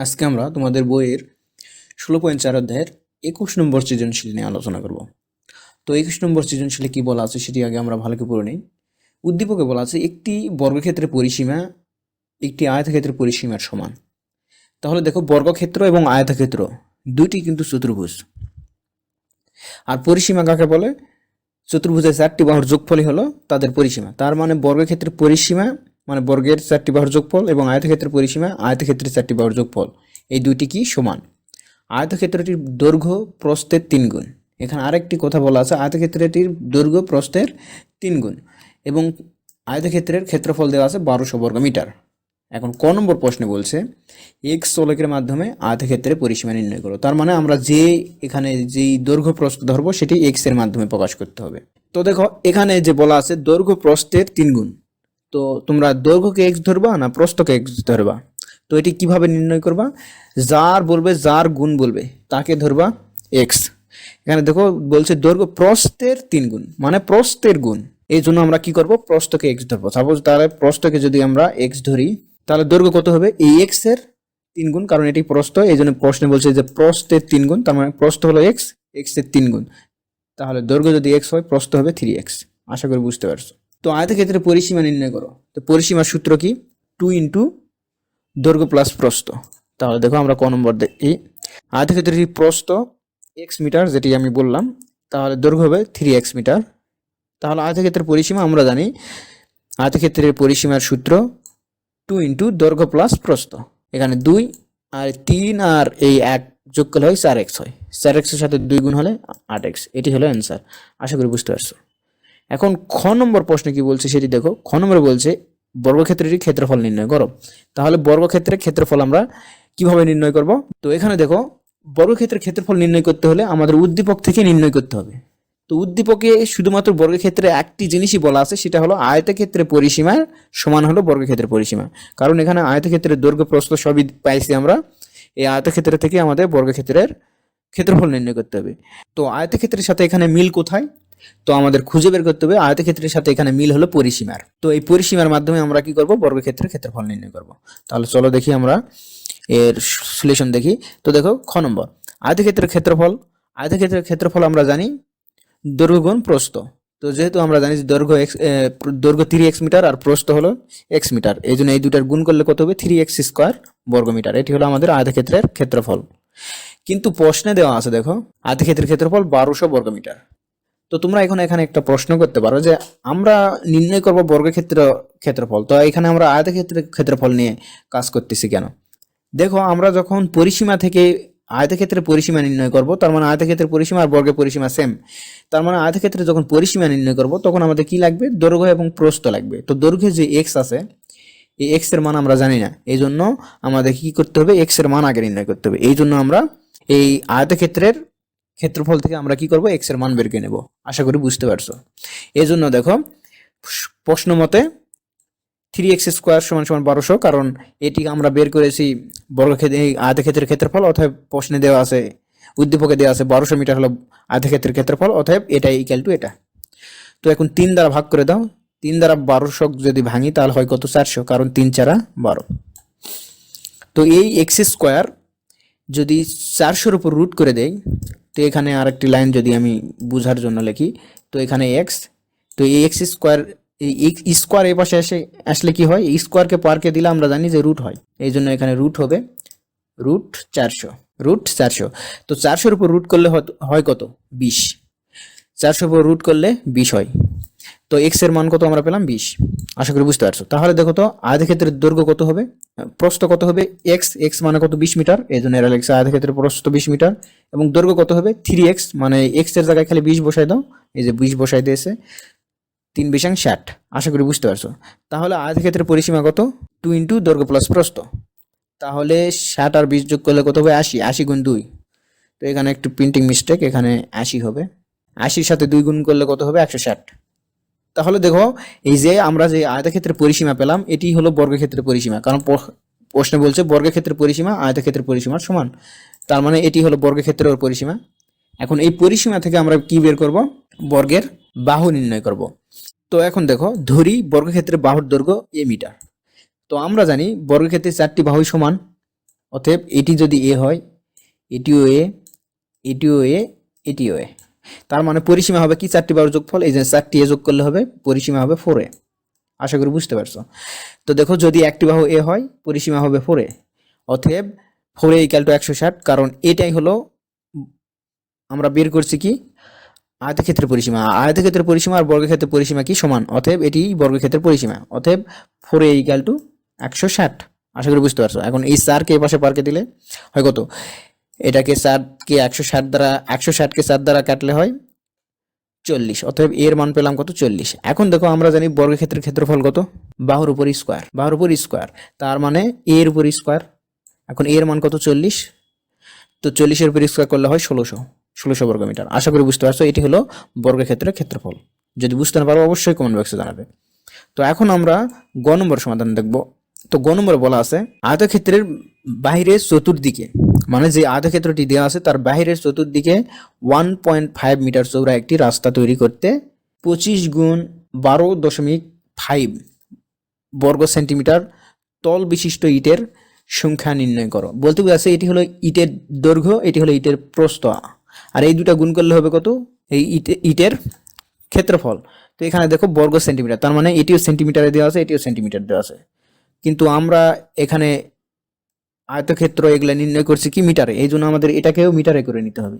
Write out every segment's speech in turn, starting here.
আজকে আমরা তোমাদের বইয়ের ষোলো পয়েন্ট চার অধ্যায়ের একুশ নম্বর সৃজনশীল নিয়ে আলোচনা করব। তো একুশ নম্বর সৃজনশীলে কি বলা আছে সেটি আগে আমরা ভালো করে পড়ে নিই। উদ্দীপকে বলা আছে, একটি বর্গক্ষেত্রের পরিসীমা একটি আয়তক্ষেত্রের পরিসীমার সমান। তাহলে দেখো, বর্গক্ষেত্র এবং আয়তক্ষেত্র দুইটি কিন্তু চতুর্ভুজ। আর পরিসীমা কাকে বলে? চতুর্ভুজের চারটি বাহুর যোগফলই হলো তাদের পরিসীমা। তার মানে বর্গক্ষেত্রের পরিসীমা মানে বর্গের চারটি বাহুর যোগফল এবং আয়তক্ষেত্রের পরিসীমা আয়তক্ষেত্রের চারটি বাহুর যোগফল। এই দুইটি কি সমান? আয়তক্ষেত্রটির দৈর্ঘ্য প্রস্থের তিন গুণ। এখানে আরেকটি কথা বলা আছে, আয়তক্ষেত্রটির দৈর্ঘ্য প্রস্থের তিন গুণ এবং আয়তক্ষেত্রের ক্ষেত্রফল দেওয়া আছে বারোশো বর্গ মিটার এখন ক নম্বর প্রশ্নে বলছে এক্স চলকের মাধ্যমে আয়তক্ষেত্রের পরিসীমা নির্ণয় করো। তার মানে আমরা যে এখানে যেই দৈর্ঘ্য প্রস্থ ধরবো, সেটি এক্সের মাধ্যমে প্রকাশ করতে হবে। তো দেখো, এখানে যে বলা আছে, দৈর্ঘ্য প্রস্থের তিন গুণ। তো তোমরা দৈর্ঘ্যকে এক্স ধরবা না প্রস্থকে এক্স ধরবা। তো এটি কীভাবে নির্ণয় করবা? যার বলবে, যার গুণ বলবে, তাকে ধরবা এক্স এখানে দেখো, বলছে দৈর্ঘ্য প্রস্থের তিন গুণ মানে প্রস্থের গুণ। এই জন্য আমরা কি করব? প্রস্থকে এক্স ধরবো। সাপোজ তাহলে প্রস্থকে যদি আমরা এক্স ধরি, তাহলে দৈর্ঘ্য কত হবে? এই এক্সের তিন গুণ, কারণ এটি প্রস্থ, এই জন্য প্রশ্নে বলছে যে প্রস্থের তিন গুণ, তার মানে প্রস্থ হলো এক্স এক্সের তিন গুণ। তাহলে দৈর্ঘ্য যদি এক্স হয়, প্রস্থ হবে থ্রি এক্স আশা করি বুঝতে পারছ। তো আয়তক্ষেত্রে পরিসীমা নির্ণয় করো। তো পরিসীমার সূত্র কি? টু ইন্টু দৈর্ঘ্য প্লাস প্রস্থ। তাহলে দেখো আমরা ক নম্বর দেখি আয়তক্ষেত্রের প্রস্থ এক্স মিটার যেটি আমি বললাম, তাহলে দৈর্ঘ্য হবে থ্রি এক্স মিটার তাহলে আয়তক্ষেত্রের পরিসীমা আমরা জানি। আয়তক্ষেত্রের পরিসীমার সূত্র টু ইন্টু দৈর্ঘ্য প্লাস প্রস্থ। এখানে দুই আর তিন আর এই এক যোগ করলে হয় চার এক্স হয়। চার এক্সের সাথে দুই গুণ হলে আট এক্স এটি হলো অ্যান্সার আশা করি বুঝতে পারছ। এখন খ নম্বর প্রশ্নে কি বলছে সেটি দেখো। খ নম্বরে বলছে বর্গক্ষেত্রেরই ক্ষেত্রফল নির্ণয় করো। তাহলে বর্গক্ষেত্রের ক্ষেত্রফল আমরা কীভাবে নির্ণয় করব? তো এখানে দেখো, বর্গক্ষেত্রের ক্ষেত্রফল নির্ণয় করতে হলে আমাদের উদ্দীপক থেকে নির্ণয় করতে হবে। তো উদ্দীপকে শুধুমাত্র বর্গক্ষেত্রে একটি জিনিসই বলা আছে, সেটা হলো আয়তক্ষেত্রের পরিসীমার সমান হলো বর্গক্ষেত্রের পরিসীমা। কারণ এখানে আয়তক্ষেত্রের দৈর্ঘ্য প্রস্থ সবই পাইছি আমরা। এই আয়তক্ষেত্র থেকে আমাদের বর্গক্ষেত্রের ক্ষেত্রফল নির্ণয় করতে হবে। তো আয়তক্ষেত্রের সাথে এখানে মিল কোথায়? তো আমাদের খুঁজে বের করতে হবে আয়তক্ষেত্রের সাথে এখানে মিল হলো পরিসীমার। তো এই পরিসীমার মাধ্যমে আমরা কি করব? বর্গক্ষেত্রের ক্ষেত্রফল নির্ণয় করব। তাহলে চলো দেখি আমরা এর সলিউশন দেখি তো দেখো খ নম্বর আয়তক্ষেত্রের ক্ষেত্রফল আয়তক্ষেত্রের ক্ষেত্রফল আমরা জানি দৈর্ঘ্য গুণ প্রস্থ তো যেহেতু আমরা জানি যে দৈর্ঘ্য এক্স দৈর্ঘ্য থ্রি এক্স মিটার আর প্রস্থ হলো এক্স মিটার এই জন্য এই দুটার গুণ করলে কত হবে থ্রি এক্স স্কোয়ার বর্গ মিটার এটি হলো আমাদের আয়তক্ষেত্রের ক্ষেত্রফল কিন্তু প্রশ্নে দেওয়া আছে দেখো আয়তক্ষেত্রের ক্ষেত্রফল বারোশো বর্গ মিটার তো তোমরা এখন এখানে একটা প্রশ্ন করতে পারো যে আমরা নির্ণয় করব বর্গক্ষেত্র ক্ষেত্রফল। তো এখানে আমরা আয়তক্ষেত্রের ক্ষেত্রফল নিয়ে কাজ করতেছি কেন? দেখো, আমরা যখন পরিসীমা থেকে আয়তক্ষেত্রের পরিসীমা নির্ণয় করব, তার মানে আয়তক্ষেত্রের পরিসীমা আর বর্গের পরিসীমা সেম তার মানে আয়তক্ষেত্রে যখন পরিসীমা নির্ণয় করব, তখন আমাদের কি লাগবে? দৈর্ঘ্য এবং প্রস্থ লাগবে। তো দৈর্ঘ্যে যে এক্স আছে, এই এক্সের মান আমরা জানি না। এই জন্য আমাদের কি করতে হবে? এক্সের মান আগে নির্ণয় করতে হবে। এই জন্য আমরা এই আয়তক্ষেত্রের ক্ষেত্রফল থেকে আমরা কি করব? এক্সের মান বের করে নেব। আশা করি বুঝতে পারছ। এই জন্য দেখো, প্রশ্ন মতে থ্রি এক্স স্কোয়ার সমান সমান বারোশো, কারণ এটি আমরা বের করেছি বর্গক্ষেত্র আয়তক্ষেত্রের ক্ষেত্রফল, অতএব প্রশ্নে দেওয়া আছে, উদ্দীপকে দেওয়া আছে বারোশো মিটার হলো আয়তক্ষেত্রের ক্ষেত্রফল, অতএব এটা ইকুয়াল টু এটা। তো এখন তিন দ্বারা ভাগ করে দাও। তিন দ্বারা বারোশো যদি ভাঙি, তাহলে হয় কত? চারশো, কারণ তিন চারা বারো। তো এই এক্স স্কোয়ার যদি চারশোর উপর রুট করে দেই তো এখানে আরেকটি লাইন যদি আমি বোঝার জন্য লিখি, তো এখানে এক্স তো এই এক্স স্কোয়ার এই স্কোয়ার এ পাশে এসে আসলে কি হয়? এই স্কোয়ারকে পারকে দিলে আমরা জানি যে রুট হয়। এই জন্য এখানে রুট হবে। রুট চারশো। রুট চারশো। তো চারশোর উপর রুট করলে হয় কত? বিশ। চারশোর উপর রুট করলে বিশ হয়। তো এক্সের মান কত আমরা পেলাম? বিশ। আশা করি বুঝতে পারছ। তাহলে দেখো তো, আয়তক্ষেত্রের দৈর্ঘ্য কত হবে? প্রস্থ কত হবে? এক্স এক্স মানে কত? বিশ মিটার। এই জন্য এরা লিখছে আয়তক্ষেত্রের প্রস্থ বিশ মিটার। এবং দৈর্ঘ্য কত হবে? থ্রি এক্স মানে এক্সের জায়গায় খালি বিশ বসাই দাও। এই যে বিশ বসাই দিয়েছে। তিন বিশাং ষাট। আশা করি বুঝতে পারছ। তাহলে আয়তক্ষেত্রের পরিসীমা কত? টু ইন্টু দৈর্ঘ্য প্লাস প্রস্থ। তাহলে ষাট আর বিশ যোগ করলে কত হবে? আশি। আশি গুণ দুই। তো এখানে একটু প্রিন্টিং মিস্টেক এখানে আশি হবে। আশির সাথে দুই গুণ করলে কত হবে? একশো ষাট। তাহলে দেখো, এই যে আমরা যে আয়তক্ষেত্রের পরিসীমা পেলাম, এটি হলো বর্গক্ষেত্রের পরিসীমা। কারণ প্রশ্নে বলছে বর্গক্ষেত্রের পরিসীমা, আয়তক্ষেত্রের পরিসীমার সমান। তার মানে এটি হলো বর্গক্ষেত্রের পরিসীমা। এখন এই পরিসীমা থেকে আমরা কি বের করব? বর্গের বাহু নির্ণয় করব। তো এখন দেখো, ধরি বর্গক্ষেত্রের বাহুর দৈর্ঘ্য এ মিটার। তো আমরা জানি বর্গক্ষেত্রে চারটি বাহুই সমান। অতএব এটি যদি এ হয়, এটিও এ এটিও এ এটিও এ। তার মানে পরিসীমা হবে কি চারটি বারো যোগফল? এই যে চারটি এ যোগ করলে হবে, পরিসীমা হবে ফোর আশা করি বুঝতে পারছ। তো দেখো, যদি একটি বাহু এ হয়, পরিসীমা হবে ফোর অতএব ফোর ইকাল টু একশো ষাট, কারণ এটাই হলো আমরা বের করছি কি? আয়তক্ষেত্রের পরিসীমা। আয়তক্ষেত্রের পরিসীমা আর বর্গক্ষেত্রের পরিসীমা কি সমান? অতএব এটি বর্গক্ষেত্রের পরিসীমা। অতএব ফোর এ ইকাল টু একশো ষাট। আশা করি বুঝতে পারছ। এখন এই চারকে এ পাশে পার্কে দিলে হয় কত? এটাকে চারকে একশো ষাট দ্বারা, একশো ষাটকে চার দ্বারা কাটলে হয় চল্লিশ। অতএব এর মান পেলাম কত? চল্লিশ। এখন দেখো আমরা জানি বর্গক্ষেত্রের ক্ষেত্রফল কত? বাহুর উপর স্কোয়ার বাহুর উপর স্কোয়ার তার মানে এর উপর স্কোয়ার এখন এর মান কত? চল্লিশ। তো চল্লিশের উপর স্কোয়ার করলে হয় ষোলোশো। ষোলোশো বর্গমিটার। আশা করি বুঝতে পারছ, এটি হলো বর্গক্ষেত্রের ক্ষেত্রফল। যদি বুঝতে না পারো, অবশ্যই কমেন্ট বক্সে জানাবে। তো এখন আমরা গ নম্বর সমাধান দেখব। তো গ নম্বরে বলা আছে, আয়তক্ষেত্রের বাহিরের চতুর্দিকে মানে যে আয়তক্ষেত্রটি দেওয়া আছে তার বাহিরের চতুর্দিকে ওয়ান পয়েন্ট ফাইভ মিটার চৌড়া একটি রাস্তা তৈরি করতে পঁচিশ গুণ বারো দশমিক ফাইভ বর্গ সেন্টিমিটার তল বিশিষ্ট ইটের সংখ্যা নির্ণয় করো। বলতে বোঝাচ্ছে এটি হলো ইটের দৈর্ঘ্য, এটি হলো ইটের প্রস্থ। আর এই দুটা গুণ করলে হবে কত? এই ইটে, ইটের ক্ষেত্রফল। তো এখানে দেখো বর্গ সেন্টিমিটার, তার মানে এটিও সেন্টিমিটারে দেওয়া আছে, এটিও সেন্টিমিটার দেওয়া আছে। কিন্তু আমরা এখানে আয়তক্ষেত্র এগুলা নির্ণয় করছি কি মিটারে? এই জন্য আমাদের এটাকেও মিটারে করে নিতে হবে।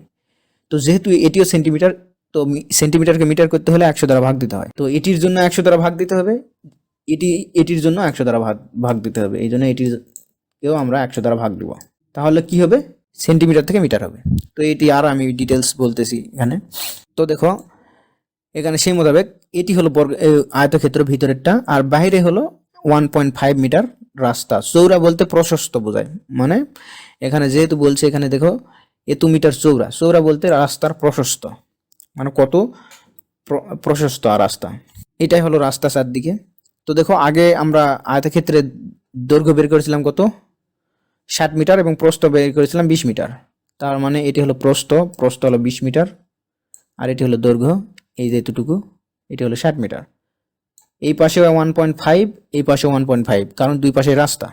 তো যেহেতু এটিও সেন্টিমিটার, তো সেন্টিমিটারকে মিটার করতে হলে একশো দ্বারা ভাগ দিতে হয়। তো এটির জন্য একশো দ্বারা ভাগ দিতে হবে। এটি, এটির জন্য একশো দ্বারা ভাগ ভাগ দিতে হবে। এই জন্য এটির কেও আমরা একশো দ্বারা ভাগ দেবো। তাহলে কি হবে? সেন্টিমিটার থেকে মিটার হবে। তো এটি আর আমি ডিটেলস বলতেছি এখানে। তো দেখো, এখানে সেই মোতাবেক এটি হলো বর্গ আয়তক্ষেত্র ভিতরেরটা। আর বাইরে হলো ওয়ান পয়েন্ট ফাইভ মিটার রাস্তা। চৌড়া বলতে প্রশস্ত বোঝায়। মানে এখানে যেহেতু বলছে, এখানে দেখো, এ এত মিটার চৌড়া চৌড়া বলতে রাস্তার প্রশস্ত। মানে কত প্র- প্রশস্ত রাস্তা। এটাই হলো রাস্তা চারদিকে। তো দেখো, আগে আমরা আয়তক্ষেত্রে দৈর্ঘ্য বের করেছিলাম কত? ষাট মিটার এবং প্রস্থ বের করেছিলাম বিশ মিটার তার মানে এটি হলো প্রস্থ প্রস্থ হলো বিশ মিটার আর এটি হলো দৈর্ঘ্য। এই যে এতটুকু, এটি হলো ষাট মিটার এই পাশে ওয়ান পয়েন্ট ফাইভ এই পাশে ওয়ান পয়েন্ট ফাইভ কারণ দুই পাশে রাস্তা।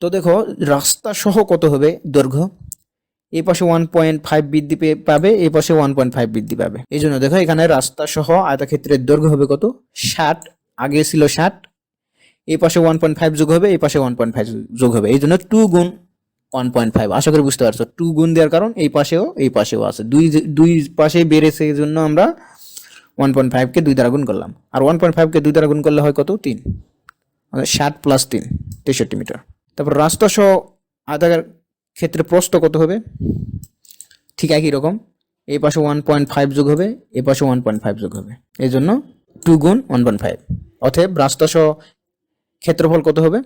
তো দেখো, রাস্তা সহ কত হবে দৈর্ঘ্য? এই পাশে ওয়ান পয়েন্ট ফাইভ বৃদ্ধি পাবে, এই পাশে ওয়ান পয়েন্ট ফাইভ বৃদ্ধি পাবে। এই জন্য দেখো, এখানে রাস্তা সহ আয়তক্ষেত্রের দৈর্ঘ্য হবে কত? ষাট, আগে ছিল ষাট, এই পাশে ওয়ান পয়েন্ট ফাইভ যোগ হবে, এই পাশে ওয়ান পয়েন্ট ফাইভ যোগ হবে। এই জন্য টু গুণ ওয়ান পয়েন্ট ফাইভ আশা করি বুঝতে পারছ। টু গুণ দেওয়ার কারণ এই পাশেও এই পাশেও আছে। দুই দুই পাশেই বেড়েছে, এই জন্য আমরা ওয়ান পয়েন্ট ফাইভকে দুই দ্বারা গুণ করলাম। আর ওয়ান পয়েন্ট ফাইভকে দুই দ্বারা গুণ করলে হয় কত? তিন। ষাট প্লাস তিন, তেষট্টি মিটার। তারপর রাস্তা সহ আধার ক্ষেত্রে প্রস্থ কত হবে? ঠিক একই রকম। এই পাশে ওয়ান পয়েন্ট ফাইভ যোগ হবে এ পাশে ওয়ান পয়েন্ট ফাইভ যোগ হবে। এই জন্য টু গুণ ওয়ান পয়েন্ট ফাইভ অতএব রাস্তা সহ ক্ষেত্রফল কত হবে?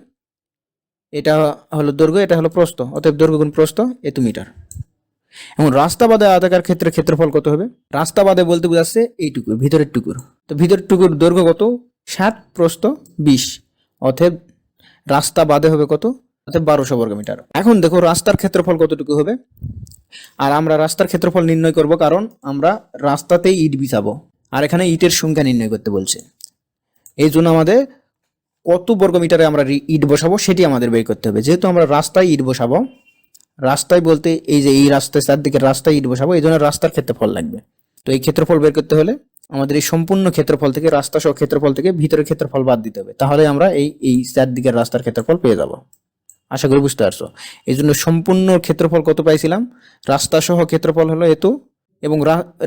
এটা হলো দৈর্ঘ্য, এটা হলো প্রস্থ। অতএব দৈর্ঘ্য গুণ প্রস্থ এত মিটার। এবং রাস্তা বাদে আধাকার ক্ষেত্রে ক্ষেত্রফল কত হবে? রাস্তা বাদে বলতে বোঝাচ্ছে এইটুকুর ভিতরের টুকুর। তো ভিতরের টুকুর দৈর্ঘ্য কত? ষাট প্রস্থ বিশ। অতএব রাস্তা বাদে হবে কত? অর্থাৎ বারোশো বর্গ মিটার। এখন দেখো রাস্তার ক্ষেত্রফল কতটুকু হবে? আর আমরা রাস্তার ক্ষেত্রফল নির্ণয় করব কারণ আমরা রাস্তাতেই ইট বিছাবো। আর এখানে ইটের সংখ্যা নির্ণয় করতে বলছে। এই জন্য আমাদের কত বর্গ মিটারে আমরা ইট বসাবো সেটি আমাদের বের করতে হবে। যেহেতু আমরা রাস্তায় ইট বসাবো রাস্তায় বলতে এই যে এই রাস্তায় চারদিকে রাস্তায় ইট বসাবো, এই জন্য রাস্তার ক্ষেত্রফল লাগবে। তো এই ক্ষেত্রফল বের করতে হলে আমাদের এই সম্পূর্ণ ক্ষেত্রফল থেকে রাস্তা সহ ক্ষেত্রফল থেকে ভিতরের ক্ষেত্রফল বাদ দিতে হবে। তাহলে আমরা এই এই চারদিকের রাস্তার ক্ষেত্রফল পেয়ে যাব। আশা করি বুঝতে পারছ। এই জন্য সম্পূর্ণ ক্ষেত্রফল কত পাইছিলাম? রাস্তা সহ ক্ষেত্রফল হলো এত এবং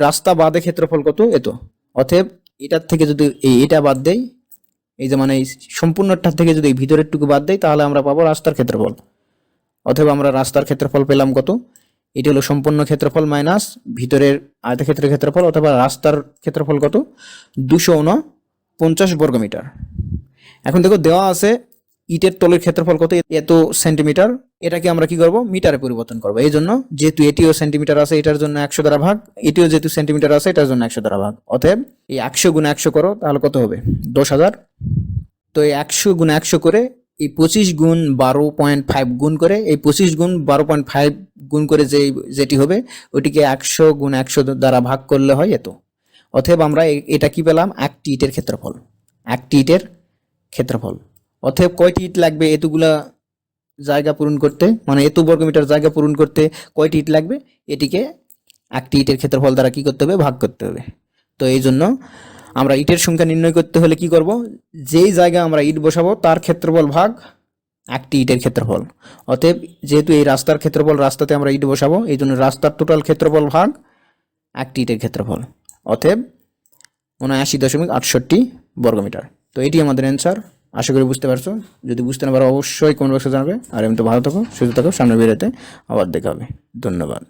রাস্তা বাদে ক্ষেত্রফল কত? এত। অতএব এটার থেকে যদি এই, এটা বাদ দেই, এই যে মানে সম্পূর্ণটার থেকে যদি ভিতরের টুকু বাদ দেই, তাহলে আমরা পাবো রাস্তার ক্ষেত্রফল। অথবা আমরা রাস্তার ক্ষেত্রফল পেলাম কত? এটি হলো সম্পূর্ণ ক্ষেত্রফল মাইনাস ভিতরের আয়তক্ষেত্রের ক্ষেত্রফল অথবা রাস্তার ক্ষেত্রফল কত? দুশো পঞ্চাশ বর্গমিটার এখন দেখো দেওয়া আছে ইটের তলের ক্ষেত্রফল কত? এত সেন্টিমিটার। এটাকে আমরা কি করব? মিটারে পরিবর্তন করব। এই জন্য যেহেতু এটিও সেন্টিমিটার আছে, এটার জন্য একশো দ্বারা ভাগ। এটিও যেহেতু সেন্টিমিটার আছে, এটার জন্য একশো দ্বারা ভাগ। অতএব এই একশো গুণ একশো করো, তাহলে কত হবে? দশ হাজার। তো এই একশো গুণ একশো করে এই পঁচিশ গুণ বারো পয়েন্ট ফাইভ গুণ করে, এই পঁচিশ গুণ বারো পয়েন্ট ফাইভ গুণ করে যে যেটি হবে, ওটিকে একশো গুণ একশো দ্বারা ভাগ করলে হয় এত। অতএব আমরা এটা কি পেলাম? একটি ইটের ক্ষেত্রফল। একটি ইটের ক্ষেত্রফল। অতএব কয়টি ইট লাগবে এতগুলা জায়গা পূরণ করতে? মানে এত বর্গমিটার জায়গা পূরণ করতে কয়টি ইট লাগবে? এটিকে একটি ইটের ক্ষেত্রফল দ্বারা কি করতে হবে? ভাগ করতে হবে। তো এই জন্য আমরা ইটের সংখ্যা নির্ণয় করতে হলে কি করব? যেই জায়গায় আমরা ইট বসাবো, তার ক্ষেত্রফল ভাগ একটি ইটের ক্ষেত্রফল। অতএব যেহেতু এই রাস্তার ক্ষেত্রফল, রাস্তাতে আমরা ইট বসাবো, এই জন্য রাস্তার টোটাল ক্ষেত্রফল ভাগ একটি ইটের ক্ষেত্রফল। অতএব উনআশি দশমিক আটষট্টি বর্গমিটার। তো এটি আমাদের অ্যান্সার আশা করি বুঝতে পারছ। যদি বুঝতে না পারো, অবশ্যই কমেন্ট বক্সে জানাবে। আর এমনি তো ভালো থাকো, সুস্থ থাকো সামনে বেরোতে আবার দেখা হবে। ধন্যবাদ।